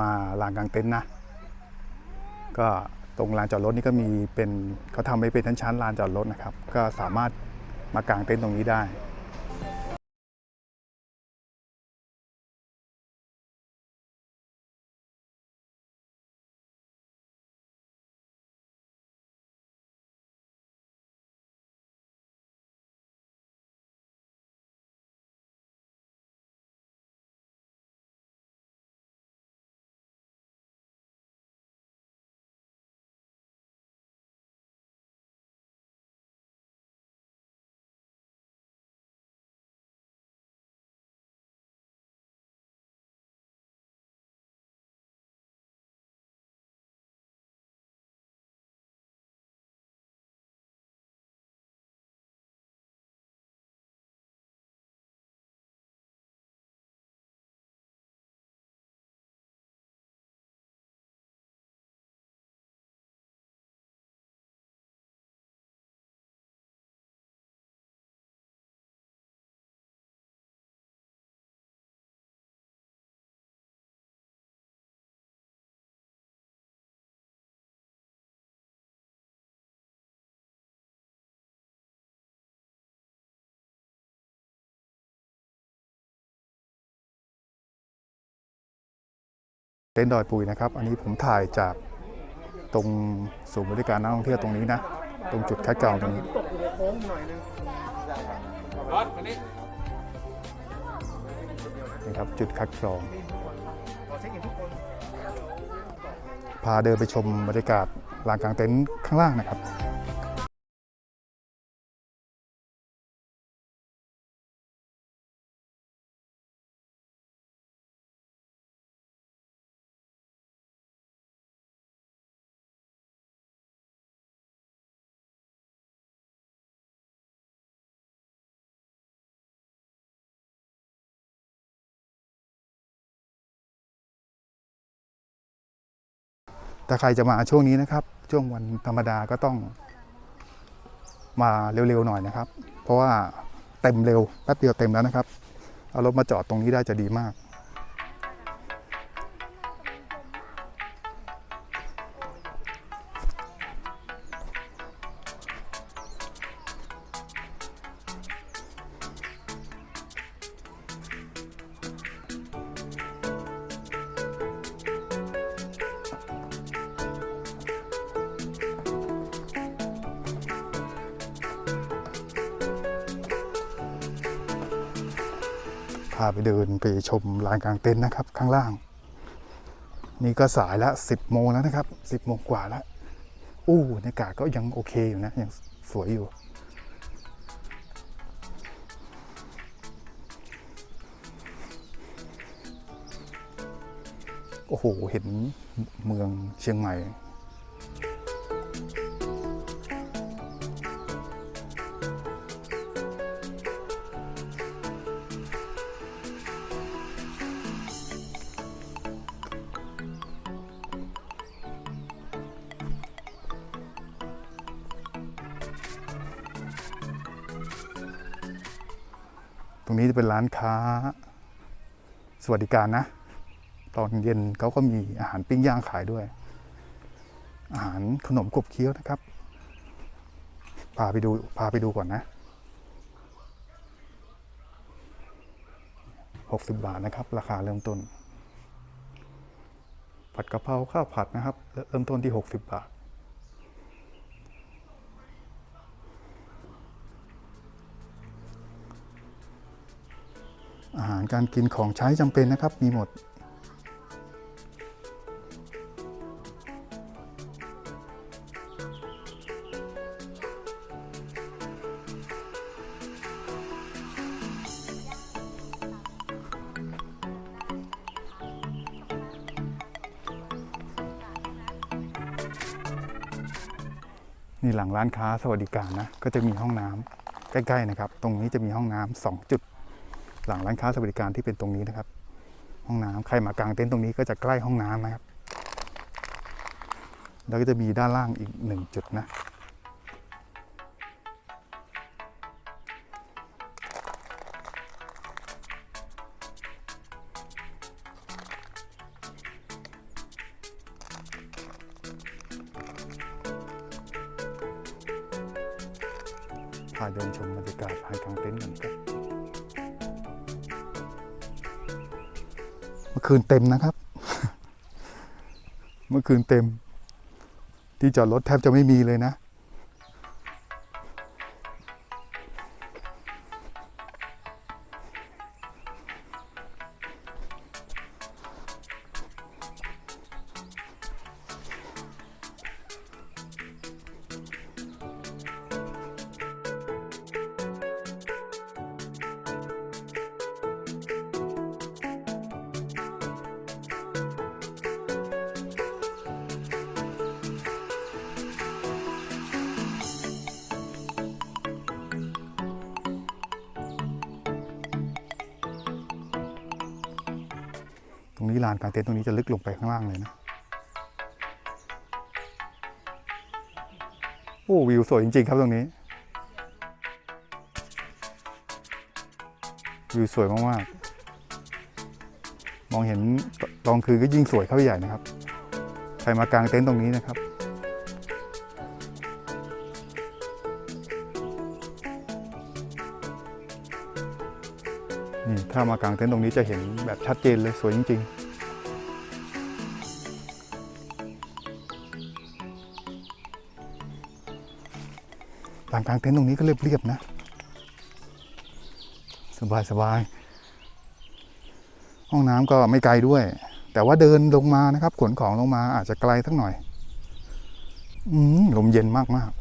มาลานกลางเต็นท์นะ ก็ตรงลานจอดรถนี่ก็มีเป็นเขาทำไว้เป็นชั้นๆลานจอดรถนะครับ ก็สามารถมากางเต็นท์ตรงนี้ได้ เต็นท์ดอยปุยนะครับ อันนี้ผมถ่ายจากตรงศูนย์บริการนักท่องเที่ยวตรงนี้นะ ตรงจุดคัดกรองตรงนี้ตกอยู่ในโค้งหน่อยนึงรถคันนี้นะครับจุดคัดกรองขอเช็คอินทุกคนพาเดินไปชมบรรยากาศลานกลางเต็นท์ข้างล่างนะครับ ถ้าใครจะมาช่วงนี้นะครับ ช่วงวันธรรมดาก็ต้องมาเร็วๆหน่อยนะครับ เพราะว่าเต็มเร็วแป๊บเดียวเต็มแล้วนะครับ เอารถมาจอดตรงนี้ได้จะดีมาก พาไปเดินไปชมลานกลางเต็นท์นะครับ ข้างล่าง นี่ก็สายละ10โมงแล้วนะครับ10โมงกว่าแล้วอู้บรรยากาศก็ยังโอเคอยู่นะยังสวยอยู่โอ้โห เห็นเมืองเชียงใหม่ ตรงนี้จะเป็นร้านค้า สวัสดิการนะ ตอนเย็นเขาก็มีอาหารปิ้งย่างขายด้วย อาหารขนมขบเคี้ยวนะครับ พาไปดูพาไปดูก่อนนะ60 บาทนะครับ ราคาเริ่มต้น ผัดกะเพราข้าวผัดนะครับ เริ่มต้นที่ 60 บาท อาหารการกินของใช้จำเป็นนะครับ มีหมด นี่หลังร้านค้าสวัสดิการนะ ก็จะมีห้องน้ำใกล้ ๆ นะครับ ตรงนี้จะมีห้องน้ำสองจุด หลังร้านค้าสวัสดิการที่เป็นตรงนี้นะครับ ห้องน้ำใครมากางเต็นท์ตรงนี้ก็จะใกล้ห้องน้ำนะครับ แล้วก็จะมีด้านล่างอีกหนึ่งจุดนะ มื่อคืนเต็มนะครับ เมื่อคืนเต็ม ที่จอดรถแทบจะไม่มีเลยนะ ตรงนี้ลานกลางเต็นท์ตรงนี้จะลึกลงไปข้างล่างเลยนะ โอ้วิวสวยจริง ๆ ครับตรงนี้ วิวสวยมากๆ มองเห็นตอนคืนก็ยิ่งสวยเข้าไปใหญ่นะครับ ใครมากางเต็นท์ตรงนี้นะครับ ถ้ามากางเต็นท์ตรงนี้จะเห็นแบบชัดเจนเลยสวยจริง ๆลานกลางเต็นท์ตรงนี้ก็เรียบๆนะ สบายสบายๆห้องน้ำก็ไม่ไกลด้วย แต่ว่าเดินลงมานะครับ ขนของลงมาอาจจะไกลสักหน่อย อืมลมเย็นมากๆ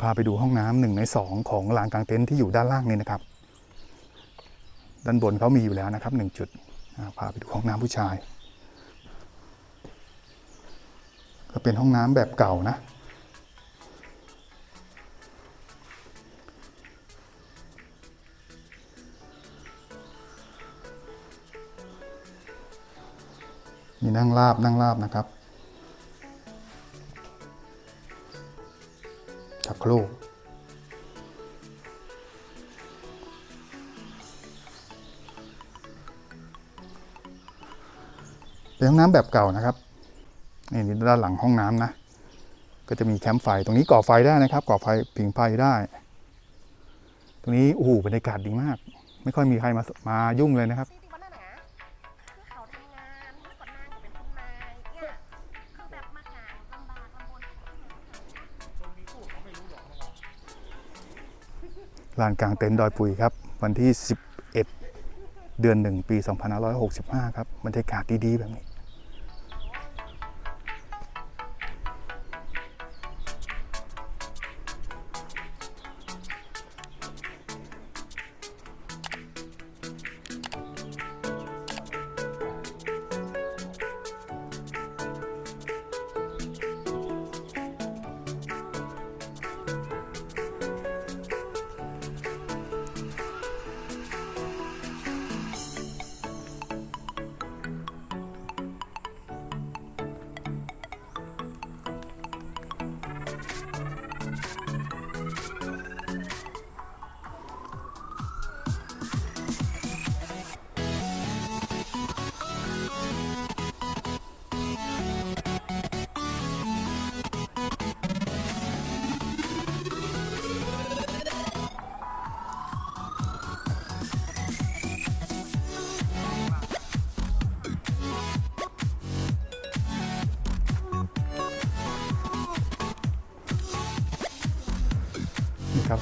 พาไปดูห้องน้ำหนึ่งในสองของลานกลางเต็นท์ที่อยู่ด้านล่างนี่นะครับ ด้านบนเขามีอยู่แล้วนะครับหนึ่งจุดพาไปดูห้องน้ำผู้ชาย ก็เป็นห้องน้ำแบบเก่านะมีนั่งราบนั่งราบนะครับ ชักโครกเป็นห้องน้ำแบบเก่านะครับนี่นี่ด้านหลังห้องน้ำนะ ก็จะมีแคมป์ไฟตรงนี้ก่อไฟได้นะครับ ก่อไฟผิงไฟได้ ตรงนี้โอ้โหบรรยากาศดีมาก ไม่ค่อยมีใครมามายุ่งเลยนะครับ ลานกลางเต็นท์ดอยปุยครับ วันที่ 11 เดือน 1 ปี 2565 ครับบรรยากาศดีๆ แบบนี้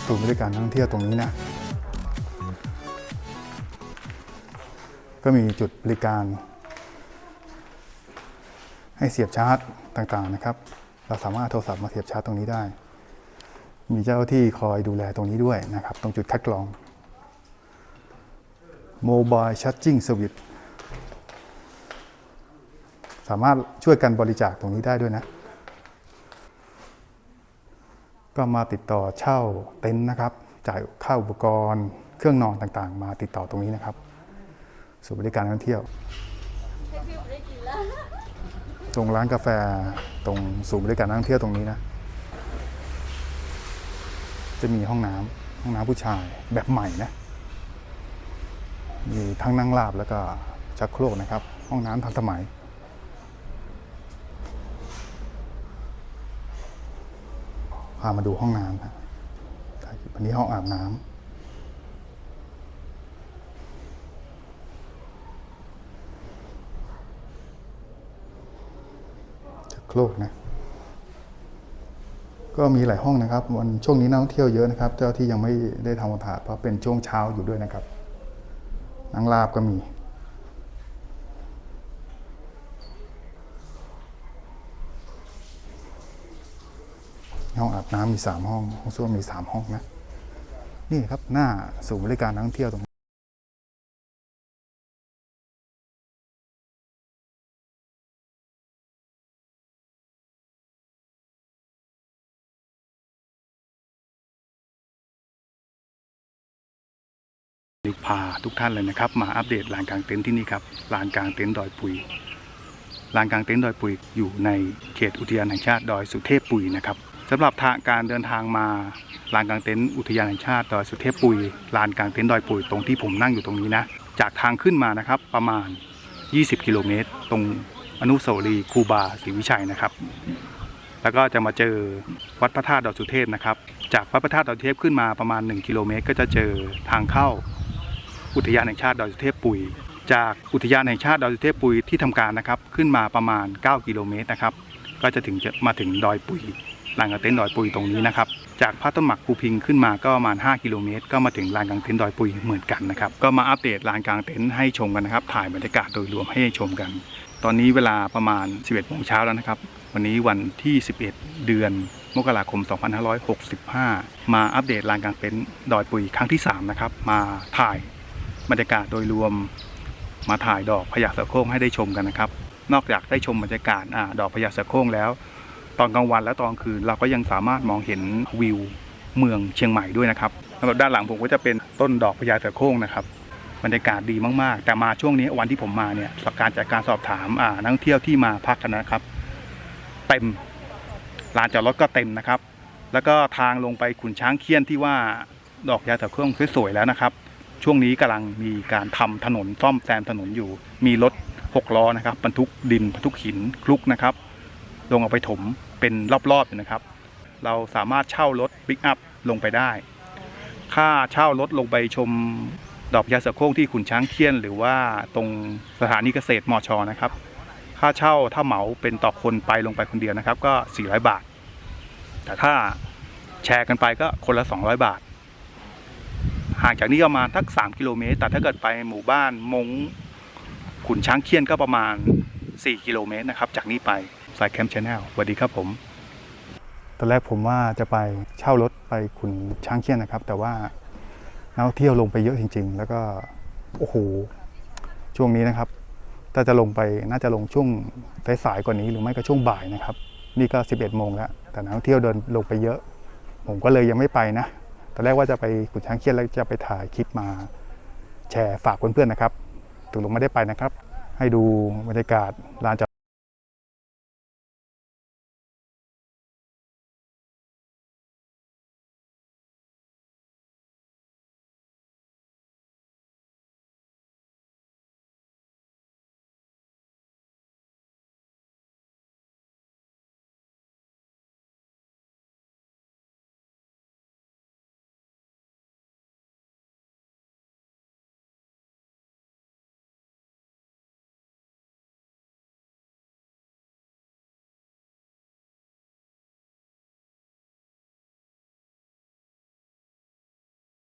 ศูนย์บริการท่องเที่ยวตรงนี้นะก็มีจุดบริการ ให้เสียบชาร์จต่างๆนะครับ เราสามารถโทรศัพท์มาเสียบชาร์จตรงนี้ได้ มีเจ้าหน้าที่คอยดูแลตรงนี้ด้วยนะครับ ตรงจุดคัดกรอง Mobile Charging Service สามารถช่วยกันบริจาคตรงนี้ได้ด้วยนะ ก็มาติดต่อเช่าเต็นท์นะครับ จ่ายค่าอุปกรณ์ เครื่องนอนต่างๆ มาติดต่อตรงนี้นะครับศูนย์บริการนักท่องเที่ยว ตรงร้านกาแฟตรงศูนย์บริการนักท่องเที่ยวตรงนี้นะ จะมีห้องน้ำห้องน้ำผู้ชายแบบใหม่นะ มีทั้งนั่งราบแล้วก็ชักโครกนะครับ ห้องน้ำทันสมัย พามาดูห้องน้ำนะอันนี้ห้องอาบน้ำจะโครกนะก็มีหลายห้องนะครับวันช่วงนี้นักท่องเที่ยวเยอะนะครับ เจ้าที่ยังไม่ได้ทำความสะอาดเพราะเป็นช่วงเช้าอยู่ด้วยนะครับนังลาบก็มี ห้องอาบน้ำมีสามห้อง ห้องส้วมมีสามห้องนะ นี่ครับหน้าศูนย์บริการนักท่องเที่ยวตรงนี้พาทุกท่านเลยนะครับ มาอัปเดตลานกลางเต็นท์ที่นี่ครับลานกลางเต็นท์ดอยปุยลานกลางเต็นท์ดอยปุยอยู่ในเขตอุทยานแห่งชาติดอยสุเทพปุยนะครับ สำหรับทางการเดินทางมาลานกลางเต็นท์อุทยานแห่งชาติดอยสุเทพปุยลานกลางเต็นท์ดอยปุยตรงที่ผมนั่งอยู่ตรงนี้นะ จากทางขึ้นมานะครับประมาณ 20 กิโลเมตร ตรงอนุสาวรีย์ครูบาศรีวิชัยนะครับ แล้วก็จะมาเจอวัดพระธาตุดอยสุเทพนะครับ จากวัดพระธาตุดอยสุเทพขึ้นมาประมาณ 1 กิโลเมตร ก็จะเจอทางเข้าอุทยานแห่งชาติดอยสุเทพปุยจากอุทยานแห่งชาติดอยสุเทพปุยที่ทำการนะครับ ขึ้นมาประมาณ 9 กิโลเมตรนะครับ ก็จะถึงจะมาถึงดอยปุย ลานกางเต็นท์ดอยปุยตรงนี้นะครับจากพระต้นหมักภูพิงขึ้นมาก็ประมาณ 5 กิโลเมตร ก็มาถึงลานกางเต็นท์ดอยปุยเหมือนกันนะครับ ก็มาอัปเดตลานกางเต็นท์ให้ชมกันนะครับ ถ่ายบรรยากาศโดยรวมให้ชมกัน ตอนนี้เวลาประมาณ 11โมงเช้าแล้วนะครับ วันนี้วันที่ 11 เดือนมกราคม 2565 มาอัปเดตลานกางเต็นท์ดอยปุยครั้งที่ 3 นะครับ มาถ่ายบรรยากาศโดยรวม มาถ่ายดอกพญาเสือโคร่งให้ได้ชมกันนะครับ นอกจากได้ชมบรรยากาศอดอกพญาเสือโคร่งแล้ว ตอนกลางวันและตอนคืนเราก็ยังสามารถมองเห็นวิวเมืองเชียงใหม่ด้วยนะครับสำหรับด้านหลังผมก็จะเป็นต้นดอกพญาเสือโคร่งนะครับบรรยากาศดีมากๆ แต่มาช่วงนี้วันที่ผมมาเนี่ยจากการจากการสอบถามอ่านักท่องเที่ยวที่มาพักกันนะครับ เต็มลานจอดรถก็เต็มนะครับ แล้วก็ทางลงไปขุนช้างเคียนที่ว่าดอกยาเสือโคร่งสวยๆแล้วนะครับ ช่วงนี้กำลังมีการทำถนนซ่อมแซมถนนอยู่ มีรถหกล้อนะครับบรรทุกดินบรรทุกหินคลุกนะครับ ลงเอาไปถม เป็นรอบๆนะครับ เราสามารถเช่ารถปิกอัพลงไปได้ ค่าเช่ารถลงไปชมดอกพญาเสือโคร่งที่ขุนช้างเคียน หรือว่าตรงสถานีเกษตรมอชอนะครับ ค่าเช่าถ้าเหมาเป็นต่อคนไปลงไปคนเดียวนะครับ ก็ 400 บาท แต่ถ้าแชร์กันไปก็คนละ 200 บาท ห่างจากนี้ประมาณทัก 3 กิโลเมตร แต่ถ้าเกิดไปหมู่บ้านมงขุนช้างเคียนก็ประมาณ 4 กิโลเมตรนะครับ จากนี้ไป สายแคมป์ชาแนลสวัสดีครับผม ตอนแรกผมว่าจะไปเช่ารถไปขุนช้างเคียนนะครับ แต่ว่านักท่องเที่ยวลงไปเยอะจริง ๆ แล้วก็โอ้โหช่วงนี้นะครับ ถ้าจะลงไปน่าจะลงช่วงสายๆกว่านี้หรือไม่ก็ช่วงบ่ายนะครับ นี่ก็ 11โมงแล้ว แต่นักท่องเที่ยวเดินลงไปเยอะ ผมก็เลยยังไม่ไปนะตอนแรกว่าจะไปขุนช้างเคียนแล้วจะไปถ่ายคลิปมาแชร์ฝากเพื่อนๆนะครับถึงลงไม่ได้ไปนะครับ ให้ดูบรรยากาศลานจอด